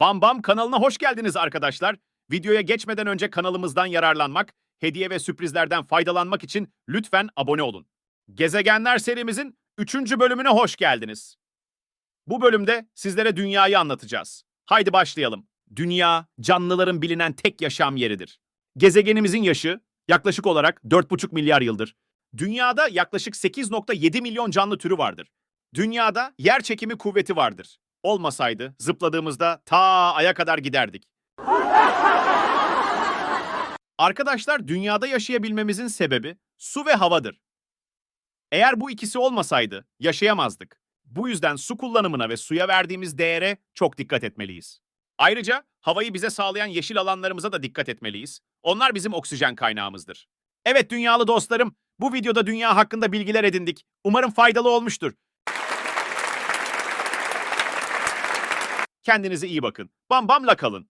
Bam Bam kanalına hoş geldiniz arkadaşlar. Videoya geçmeden önce kanalımızdan yararlanmak, hediye ve sürprizlerden faydalanmak için lütfen abone olun. Gezegenler serimizin 3. bölümüne hoş geldiniz. Bu bölümde sizlere dünyayı anlatacağız. Haydi başlayalım. Dünya, canlıların bilinen tek yaşam yeridir. Gezegenimizin yaşı yaklaşık olarak 4,5 milyar yıldır. Dünyada yaklaşık 8,7 milyon canlı türü vardır. Dünyada yer çekimi kuvveti vardır. Olmasaydı zıpladığımızda ta aya kadar giderdik. Arkadaşlar dünyada yaşayabilmemizin sebebi su ve havadır. Eğer bu ikisi olmasaydı yaşayamazdık. Bu yüzden su kullanımına ve suya verdiğimiz değere çok dikkat etmeliyiz. Ayrıca havayı bize sağlayan yeşil alanlarımıza da dikkat etmeliyiz. Onlar bizim oksijen kaynağımızdır. Evet dünyalı dostlarım, bu videoda dünya hakkında bilgiler edindik. Umarım faydalı olmuştur. Kendinize iyi bakın. Bam bamla kalın.